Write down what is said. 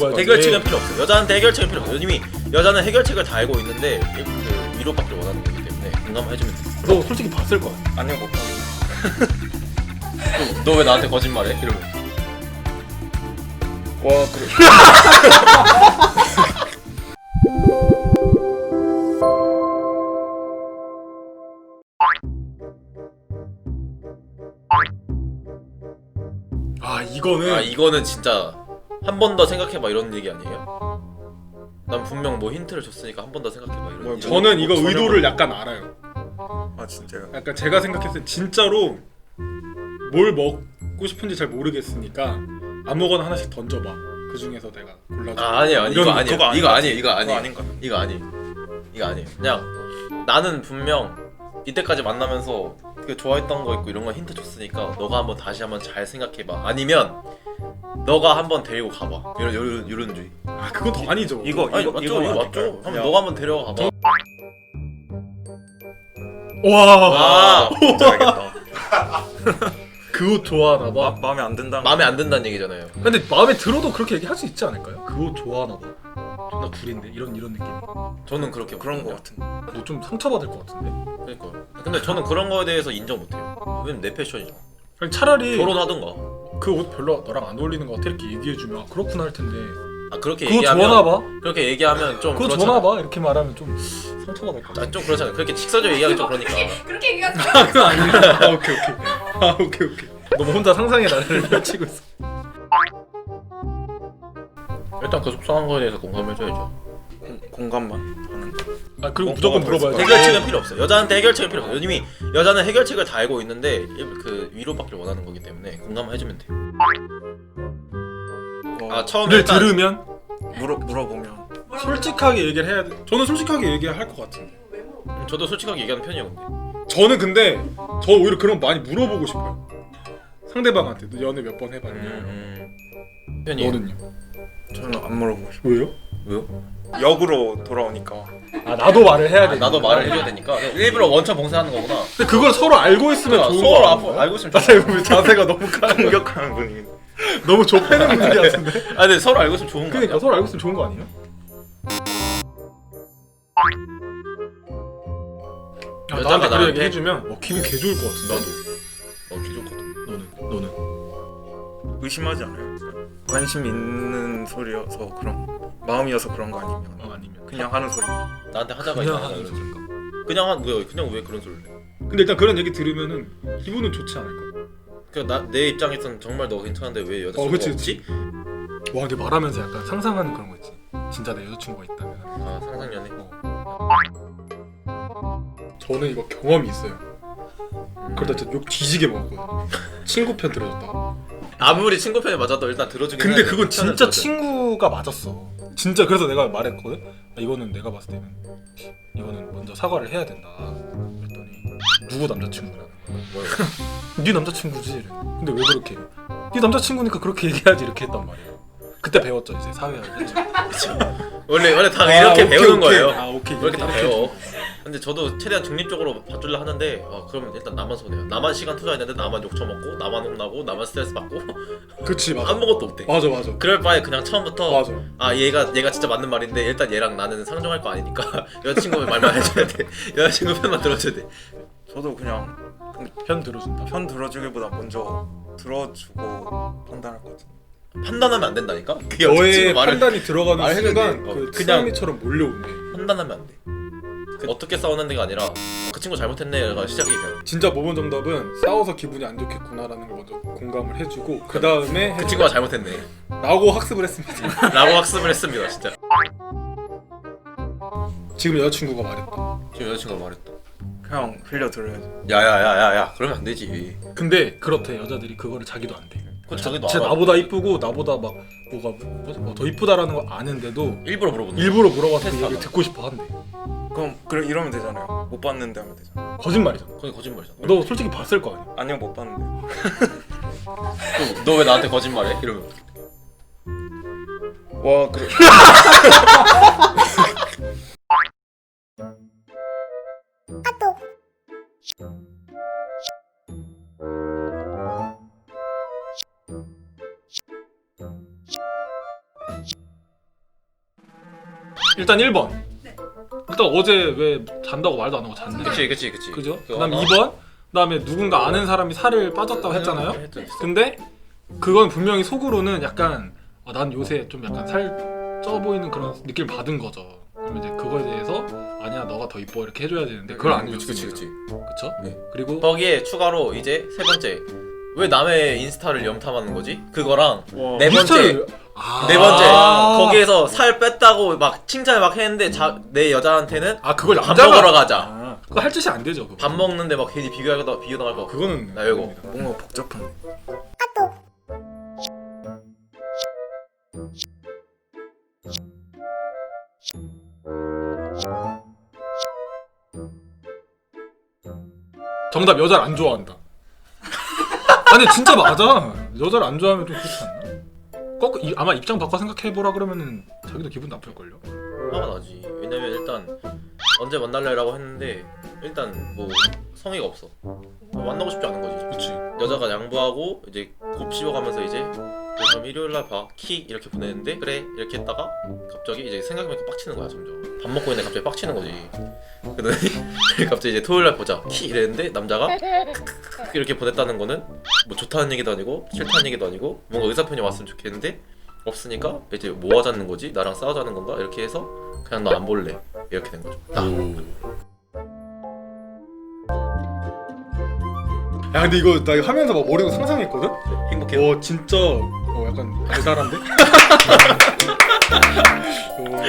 맞아. 해결책은 필요 없어. 여자한테 해결책은 필요 없어. 이미 여자는 해결책을 다 알고 있는데 그 위로받기를 원하는 거기 때문에 공감해주면 돼. 너 솔직히 봤을 거야. 아니요 못 봐. 너 왜 나한테 거짓말해? 이러면. 와 그래. 아 이거는 아 이거는 진짜 한 번 더 생각해봐 이런 얘기 아니에요? 난 분명 뭐 힌트를 줬으니까 한 번 더 생각해봐 이런. 뭐, 이런 저는 이거 전혀 의도를 몰라. 약간 알아요. 아 진짜요? 약간 제가 생각했을 때 진짜로 뭘 먹고 싶은지 잘 모르겠으니까 아무거나 하나씩 던져봐. 그 중에서 내가 골라줘. 아 아니야 이거 이런 아니야 그거 아닌 이거 것 아니야 이거 아니야 아닌 것 같아. 이거 아니 이거 아니 그냥 나는 분명 이때까지 만나면서 그 좋아했던 거 있고 이런 거 힌트 줬으니까 너가 한번 다시 한번 잘 생각해봐 아니면 너가 한번 데리고 가봐 이런 이런 이런 주의 아 그건 더 아니죠. 이거 아니 이거 맞죠 이거 이거 맞죠 아닐까요? 한번 너가 한번 데려가 봐봐 와. 아 진짜 알겠다. 그 옷 좋아하나 마, 봐. 마음에 안 든다. 마음에 안 든다는 얘기잖아요 근데 마음에 들어도 그렇게 얘기할 수 있지 않을까요? 그 옷 좋아하나 봐. 존나 구린데 이런 이런 느낌. 저는 그렇게 그런 거. 같은. 너 좀 상처받을 것 같은데. 그러니까 근데 저는 그런 거에 대해서 인정 못해요 왜냐면 내 패션이잖아 차라리 결혼하든가 그 옷 별로 너랑 안 어울리는 것 같아 이렇게 얘기해주면 아, 그렇구나 할 텐데. 아 그렇게 그거 얘기하면 좋아나 봐. 그렇게 얘기하면 좀 그거 그렇잖아. 좋아나 봐 이렇게 말하면 좀 상처받을 것 같아. 아, 좀 그렇잖아. 그렇게 직설적 얘기하기 좀 그러니까. 그렇게 얘기하지 아 그건 아니야. 아 오케이 오케이. 아 오케이 오케이. 너무 혼자 상상의 나래를 펼치고 있어. 일단 그 속상한 거에 대해서 공감해줘야죠. 공, 공감만 하는 거. 아 그리고 어, 무조건 어, 물어봐야 돼. 해결책은 필요 없어. 여자한테 해결책은 필요 없어. 이미 여자는 해결책을 다 알고 있는데 그 위로받기를 원하는 거기 때문에 공감해주면 돼. 어, 아 처음에 를 일단 들으면 물어 물어보면 솔직하게 얘기를 해야 돼. 저는 솔직하게 얘기할 것 같은데. 음, 저도 솔직하게 얘기하는 편이에요. 근데. 저는 근데 저 오히려 그런 거 많이 물어보고 싶어요. 상대방한테 너 연애 몇 번 해봤냐? 음, 음. 편이에요. 너는요? 저는 안 물어보고 싶어. 왜요? 왜요? 역으로 돌아오니까. 아 나도 말을 해야 아, 돼. 나도 말을 해줘야 되니까 일부러 원천 봉쇄하는 거구나. 근데 그걸 서로 알고 있으면 그러니까 좋은 서로 거 앞으로 아닌가요? 알고 있으면 나 좋아. 지금 자세가 너무 가 공격하는 분위기. 너무 좁히는 분위기 같은데. 아 근데 서로 알고 있으면 좋은 거 그러니까? 서로 알고 있으면 좋은 거 아니에요? 아, 여자가 나한테 그 나한테- 얘기 해주면 어, 기분 개 좋을 것 같은데. 어 기존거든. 너는 너는 의심하지 않아요? 관심 있는 소리여서 그런 마음이어서 그런 거 아니면 어, 아니면 그냥 하는 소리. 나한테 하자가 그냥 하는. 소리인가? 그냥 한 왜? 그냥 왜 그런 소리를 해? 근데 일단 그런 얘기 들으면은 기분은 좋지 않을까? 그나내 입장에서는 정말 너 괜찮은데 왜 어, 여자친구가 그치, 없지? 와 근데 말하면서 약간 상상하는 그런 거 있지. 진짜 내 여자친구가 있다면. 아 상상연애. 저는 이거 경험이 있어요. 음. 그러다 진짜 욕 뒤지게 먹었거든요. 친구 편 들어줬다. 아무리 친구 편에 맞아도 일단 들어주긴 근데 해야 돼. 그건 편은 진짜 들어줘야 돼. 친구가 맞았어. 진짜 그래서 내가 말했거든. 아, 이거는 내가 봤을 때는 이거는 먼저 사과를 해야 된다. 그랬더니 누구 남자친구라는 거야. 네 남자친구지. 근데 왜 그렇게? 해? 네 남자친구니까 그렇게 얘기하지 이렇게 했단 말이야. 그때 배웠죠 이제 사회학을. 원래 원래 다 아, 이렇게 오케이, 배우는 오케이. 거예요. 아 오케이. 이렇게 다 오케이. 배워. 근데 저도 최대한 중립적으로 봐주려 하는데 아, 그러면 일단 나만 손해야. 나만 시간 투자했는데 나만 욕 처먹고 나만 혼나고 나만 스트레스 받고 그치 맞아. 아무것도 못해. 맞아 맞아. 그럴 바에 그냥 처음부터 맞아. 아 얘가 얘가 진짜 맞는 말인데 일단 얘랑 나는 상종할 거 아니니까 여자친구 말만 해줘야 돼. 여자친구 편만 들어줘야 돼. 저도 그냥 편 들어준다. 편 들어주기보다 먼저 들어주고 판단할 것 같은. 판단하면 안 된다니까. 그게 너의 말을 판단이 들어가는 말해도 순간 돼. 어, 그 그냥- 쓰나미처럼 몰려오네. 판단하면 안 돼. 그 어떻게 싸웠는데가 아니라 그 친구 잘못했네가 시작이 돼요. 진짜 모범 정답은 싸워서 기분이 안 좋겠구나라는 걸 먼저 공감을 해주고 그 다음에 그 친구가 잘못했네. 라고 학습을 했습니다. 라고 학습을 했습니다, 진짜. 지금 여자친구가 말했다. 지금 여자친구가 말했다. 그냥 흘려 들어야지. 야야야야야, 그러면 안 되지. 근데 그렇대 여자들이 그거를 자기도 안 돼. 그건 자기도 쟤 알아. 나보다 이쁘고 나보다 막 뭐가 뭐지? 뭐더 이쁘다라는 걸 아는데도 일부러 물어보는 거야. 일부러 물어봐서 그. 얘기를 듣고 싶어 한대. 그럼 그래 이러면 되잖아요. 못 봤는데 하면 되잖아. 거짓말이잖아. 그게 거짓말이잖아. 너 솔직히 봤을 거 아니야. 아니요 못 봤는데. 너 왜 나한테 거짓말해? 이러면. 와 그래. 일단 1번. 네. 일단 어제 왜 잔다고 말도 안 하고 잤네. 그치 그치 그치 그죠? 그거 그다음 하나. 2번. 그다음에 누군가 아는 사람이 살을 빠졌다고 했잖아요. 했죠, 했죠. 근데 그건 분명히 속으로는 약간 아, 난 요새 좀 약간 살 쪄 보이는 그런 느낌 을 받은 거죠. 그러면 이제 그거에 대해서 아니야 너가 더 이뻐 이렇게 해줘야 되는데 그걸 안 그치 해줬습니다. 그치 그치 그쵸? 네. 그리고 거기에 추가로 이제 세 번째 왜 남의 인스타를 염탐하는 거지? 그거랑 와. 네 번째 인스타를- 아~ 네 번째 거기에서 살 뺐다고 막 칭찬을 막 했는데 자, 내 여자한테는 아 그걸 밥 남자가 먹으러 가자 아, 그거 할 짓이 안 되죠. 그거. 밥 먹는데 막 괜히 비교하다 비교당할 거 그거는 나 이거. 뭔가 복잡하네. 정답 여자를 안 좋아한다. 아니 진짜 맞아. 여자를 안 좋아하면 좀 그렇지 않나? 꼭 이- 아마 입장 바꿔 생각해 보라 그러면은 자기도 기분 나쁠 걸요. 화가 나지. 왜냐면 일단 언제 만날래라고 했는데 일단 뭐 성의가 없어. 만나고 싶지 않은 거지. 그렇지. 여자가 양보하고 이제 곱씹어가면서 이제 뭐 그럼 일요일 날 봐 키 이렇게 보내는데 그래. 이렇게 했다가 갑자기 이제 생각해보니까 빡치는 거야 점점. 밥 먹고 있는데 갑자기 빡치는 거지. 그러더니 갑자기 이제 토요일 날 보자. 키 이랬는데 남자가 크크크 이렇게 보냈다는 거는 뭐 좋다는 얘기도 아니고 싫다는 얘기도 아니고 뭔가 의사표현이 왔으면 좋겠는데 없으니까 이제 뭐 하자는 거지? 나랑 싸우자는 건가? 이렇게 해서 그냥 너 안 볼래. 이렇게 된 거죠. 나 야 근데 이거 나 이거 하면서 막 머리로 상상했거든. 행복해 요? 와 진짜 어 약간 달달한데? 어,